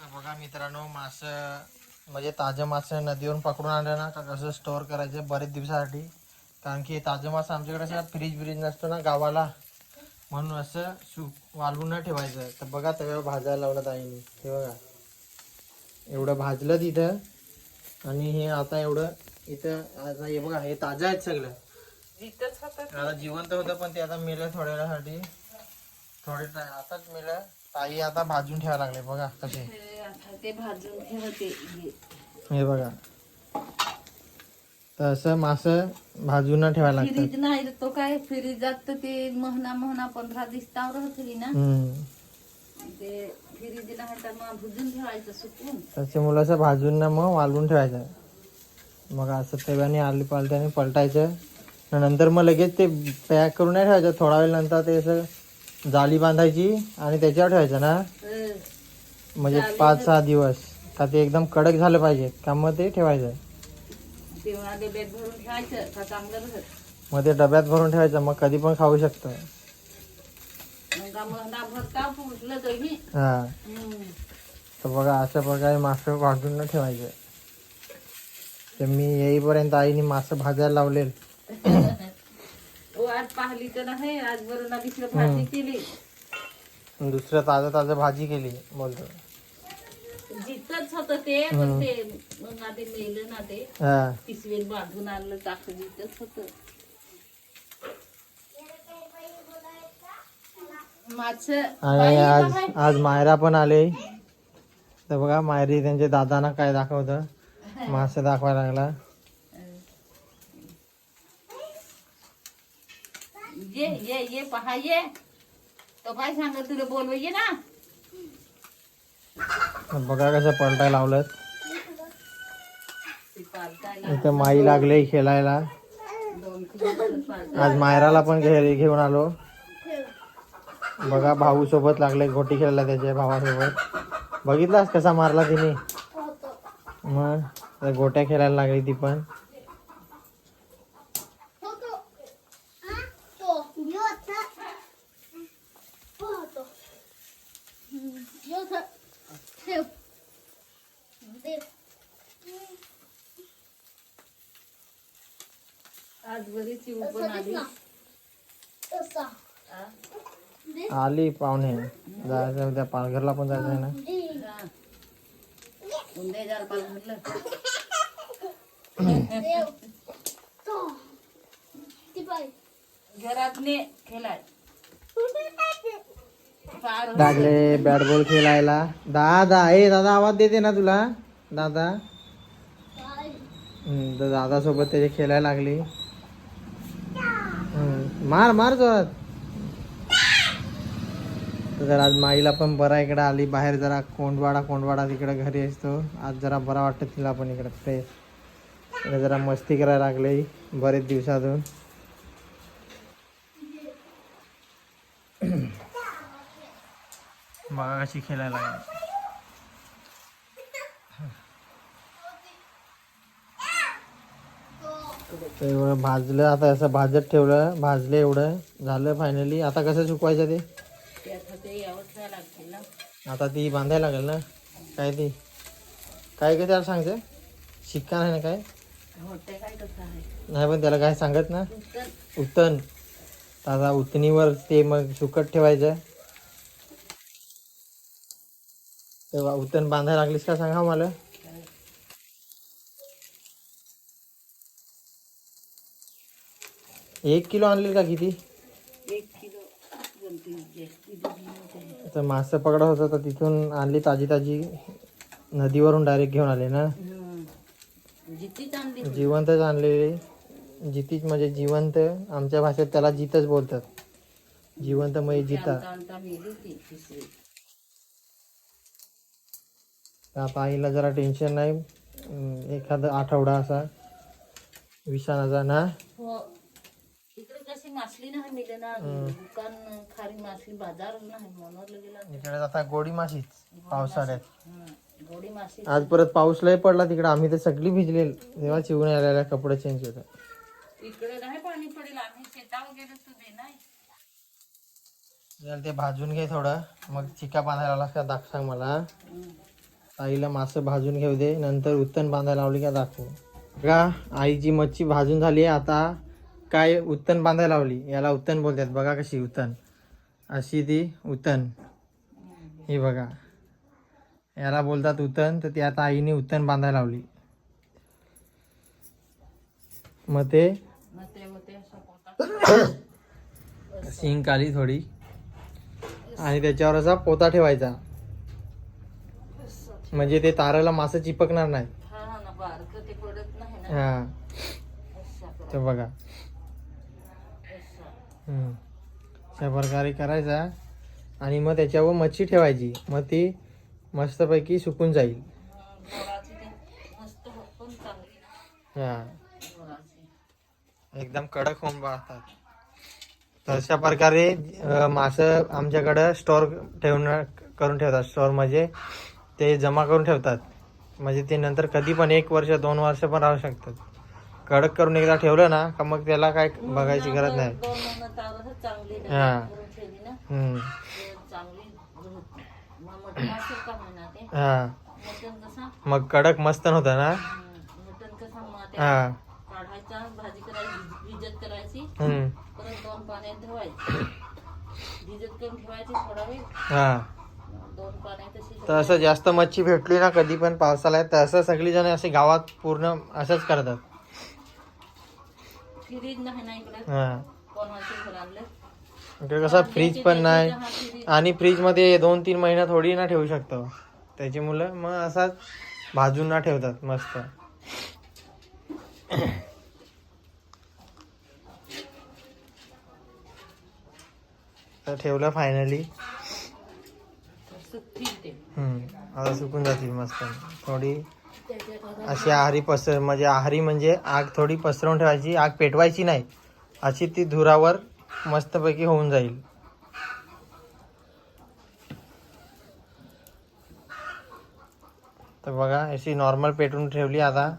तर बघा मित्रांनो मास म्हणजे ताजं मास नदीवरून पकडून आणलं ना का कसं स्टोअर करायचं बरेच दिवसासाठी. कारण की ताजं मास आमच्याकडे असं फ्रीज ब्रीज नसतो ना गावाला. म्हणून असं सु वाळवून न ठेवायचं. तर बघा तव्यावर भाजायला लावलं ताईने. हे बघा. एवढं भाजलं तिथं. आणि हे आता एवढं इथं आता हे बघा हे ताजं आहेत सगळं. आता जिवंत होतं पण ते आता मेलं थोड्या वेळासाठी. थोडे आताच मेलं ताई आता भाजून ठेवायला लागले बघा कसे. हे आता ते भाजून ठेवते. हे. बघा. तर असं मास भाजून न ठेवायला लागतं फ्रीज नाही तो काय फ्रीजात तर ते महिना महिना पंधरा दिवस ताव राहतली ना. हम्म. ते फ्रीज नाही तर मग भुजून ठेवायचं सुकून. त्याच्यामुळे असं भाजून ना मग वालवून ठेवायचं. मग असं तव्याने आली पालत्याने पलटायचं. नंतर मग लगेच ते पॅक करून नाही ठेवायचं. थोडा वेळ नंतर ते असं जाली बांधायची आणि त्याच्यावर ठेवायचं ना? म्हणजे पाच सहा दिवस. का ते एकदम कडक झालं पाहिजे. का मग ते ठेवायचं. मग ते डब्यात भरून ठेवायचं मग कधी पण खाऊ शकतं. हा. तर बघा अशा प्रकारे मासं भाजून ठेवायचं. तर मी येईपर्यंत आईने मासं भाजायला लावले वाट पाहिली तर नाही आज भाजी केली. दुसरं ताजं ताजं भाजी केली बोलतो. जिथंच होत ते पण ते मग आधी मेलं ना ते. हा. बांधून आणलं जिथंच होत. माछ आणि आज आज मायरा पण आले. तर बघा मायरी त्यांच्या दादांना काय दाखवतं? मासे दाखवायला लागला. ये ये ये पहा ये. तो काय सांगत तुला बोलव ये ना. बघा कसं पलटाय लावलं इथं माई लागले खेळायला. आज मायराला पण घरी घेऊन आलो. बघा भाऊ सोबत लागले गोटी खेळायला त्याच्या भावासोबत. बघितलास कसा मारला तिने? मग गोट्या खेळायला लागली ती पण. आज बरी चिव पण आली. हा? आली पाहुणे. जायचं उद्या पालघरला पण जायचं आहे ना. हा. उंदे जाल पाल म्हटलं घरात ने खेळाय फार लागले बॅट बॉल खेळायला. दादा ए दादा आवाज देते ना तुला? दादा? हम्म, तर दादा सोबत त्याचे खेळायला लागली. मार मार जोरात. तर आज माईला पण बरा इकडे आली. बाहेर जरा कोंडवाडा कोंडवाडा तिकडे घरी असतो. आज जरा बरा वाटतं तिला पण इकडे. फ्रेश जरा मस्ती करायला लागली. बरेच दिवसातून. मग कशी खेळायला लागली. तेवढं भाजलं आता असं भाजत ठेवलं भाजलं एवढं झालं फायनली आता कसं सुकवायचं ते? आता ती बांधायला लागेल ना? काय ती? काय काय त्याला सांगते? शिक्का नाही ना काय? आहे. नाही पण त्याला काय सांगत ना? तर उतन. तर आता उतनीवर ते मग सुकट ठेवायचं. तेव्हा उतन बांधायला लागलीस का? सांगा मला. एक किलो आणली का किती? एक किलो. तर मासे पकडत होतं तर तिथून आणली ताजी ताजी. नदीवरून डायरेक्ट घेऊन आले ना? जिवंतच आणलेली. जितीच म्हणजे जिवंत. आमच्या भाषेत त्याला जितच बोलतात. जिवंत म्हणजे जिता. आईला जरा टेन्शन नाही. एखादा आठवडा असा. विषाणाचा ना? कशी मासली नाही मिळे ना. दुकान खारी मासली बाजार नाही म्हणून गेला इकडे आता गोडी माशीच पावसाळ्यात. हम्म. गोडी माशी. आज परत पाऊस लय पडला तिकडे आम्ही तर सगळी भिजले तेव्हा चिवून आलेल्या कपडे चेंज होतं इकडे नाही पाणी पडेल आम्ही शेतावर गेलो तुझे नाही. ते भाजून घे थोडं. मग चिका बांधायला लागला का दाख सांग मला. आईला मासं भाजून घेऊ दे नंतर उत्तन बांधायला लावली का दाखवू बघा आईची मच्छी भाजून झाली आता. काय उत्तन बांधायला लावली याला उत्तन बोलतात. बघा कशी उत्तन अशी ती उत्तन ही बघा. याला बोलतात उत्तन तर ती आता आईने उत्तन बांधायला लावली. मग ते शिंक आली थोडी. आणि त्याच्यावर असा पोता ठेवायचा. म्हणजे ते ताराला मासं चिपकणार नाही हा. तर बघा. अशा प्रकारे करायचा आणि मग त्याच्यावर मच्छी ठेवायची. मग ती मस्तपैकी सुकून जाईल. हां. एकदम कडक होऊन वाढतात तर अशा प्रकारे मासं आमच्याकडं स्टोअर ठेवून करून ठेवतात. स्टोअर म्हणजे ते जमा करून ठेवतात. म्हणजे ते नंतर कधी पण एक वर्ष दोन वर्ष पण राहू शकतात. कडक करून एकदा ठेवलं ना का मग त्याला काय बघायची गरज नाही. चांगली हा. करून ठेवली ना हम्म. ते चांगली होत मग मटण असेल का म्हणा ते. हा. मटण कसा? मग कडक मस्त होतं ना? हम्म, मटण कसा? मग ते हा. काढायचा भाजी करायची भिजत करायची. हम्म. परत दोन पाण्यात धुवायची. भिजत करून ठेवायची थोडा वेळ. हा. दोन पाण्यात तशी तर असं जास्त मच्छी भेटली ना कधी पण पावसाळ्यात तर असं सगळी जण असे गावात पूर्ण असंच करतात. फ्रीज नाही ना इकडे? हा. इकडे कसं फ्रीज पण नाही. आणि फ्रीजमध्ये दोन तीन महिना थोडी ना ठेवू शकतो. त्याची मुलं मग असाच भाजून ना ठेवतात मस्त. तर ठेवलं फायनली आता सुकून जातील मस्त. थोडी अशी आहारी पसर म्हणजे आहारी म्हणजे आग थोडी पसरवून ठेवायची आग पेटवायची नाही. अशी ती धुरावर मस्तपैकी होऊन जाईल. तर बघा अशी नॉर्मल पेटवून ठेवली आता.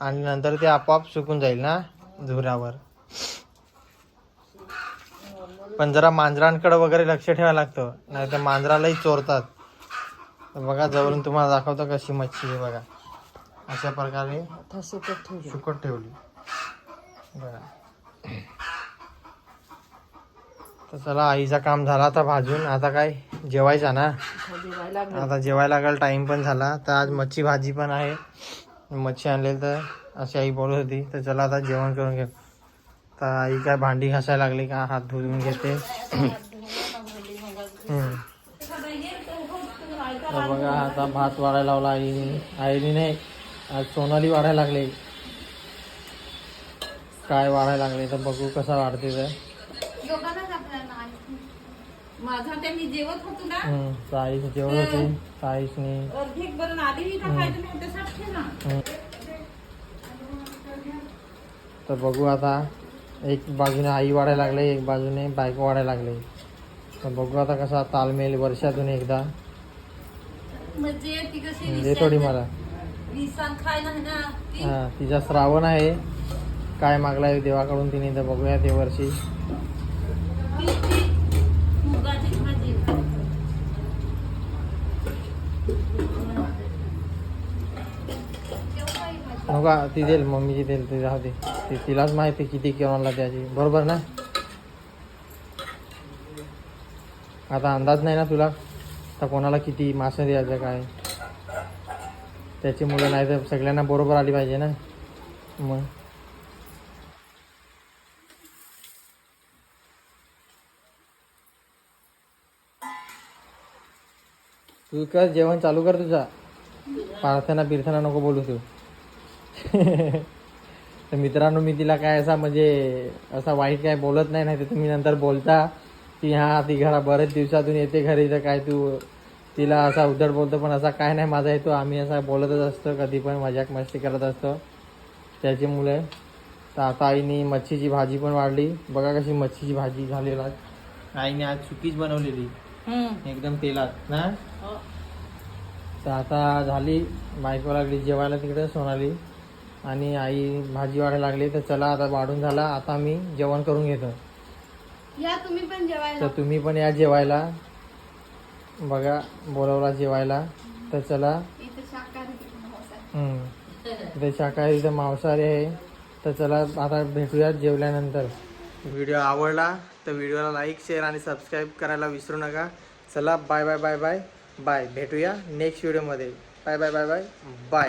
आणि नंतर ते आपोआप सुकून जाईल ना धुरावर. पण जरा मांजरांकडे वगैरे लक्ष ठेवायला लागतं. नाही तर मांजरालाही चोरतात. तर बघा जवळून तुम्हाला दाखवतो कशी मच्छी आहे बघा. अशा प्रकारे सुकट ठेवली. बघा. तर चला आईचा काम झाला आता भाजून. आता काय? जेवायचा ना? आता जेवायला लागेल टाइम पण झाला. तर आज मच्छी भाजी पण आहे. मच्छी आणलेली तर अशी आई बोलत होती. तर चला आता जेवण करून घेऊ. तर आई काय भांडी घासायला लागली का? हात धुवून घेते. तर बघा आता भात वाढायला लावला आईने. आईने नाही आज सोनाली वाढायला लागली. काय वाढायला लागले तर बघू कसा वाढते तर माझा ते मी जेवत होतो ना. जेवण होते. तर नाही बघू आता. एक बाजूने आई वाढायला लागले एक बाजूने बायको वाढायला लागले. तर बघू आता कसा तालमेल वर्षातून एकदा. म्हणजे थोडी मला. हा तिचा श्रावण आहे. काय मागलाय देवाकडून तिने तर बघूया ते वर्षी. ती- नका ती देईल मम्मीची देईल ती राहते दे. ती तिलाच माहिती किती किंवा त्याची बरोबर ना? आता अंदाज नाही ना तुला? तर कोणाला किती मासे द्यायचं काय? त्याची मुलं नाही तर सगळ्यांना बरोबर आली पाहिजे ना? मग? तू कर जेवण चालू कर तुझा. प्रार्थना बिर्थना नको बोलू तू. तर मित्रांनो मी तिला काय असा म्हणजे असा वाईट काय बोलत नाही नाही तर तुम्ही नंतर बोलता की हा ती घरा बरेच दिवसातून येते घरी तर काय तू तिला असा उद्धट बोलतो. पण असा काय नाही माझा येतो. आम्ही असा बोलतच असतो कधी पण मजाक मस्ती करत असतो. त्याची मुले तर आता आईने मच्छीची भाजी पण वाढली. बघा कशी मच्छीची भाजी झालेला आईने आज चुकीच बनवलेली. एकदम तेलात ना? हो. तर आता झाली बायको लागली जेवायला तिकडे सोनाली. आणि आई भाजी वाढायला लागली तर चला आता वाढून झाला आता मी जेवण करून घेतो. या तुम्ही पण जेवायला. तर तुम्ही पण या जेवायला. बघा बोलवला जेवायला. तर चला. इथे शाकाहारी ते मांसाहारी. आहे. तर चला आता भेटूया जेवल्यानंतर. व्हिडिओ आवडला तर व्हिडिओला लाईक शेअर आणि सबस्क्राईब करायला विसरू नका. चला bye bye bye bye. Bye. भेटूया नेक्स्ट व्हिडिओमध्ये. Bye bye bye bye. Bye.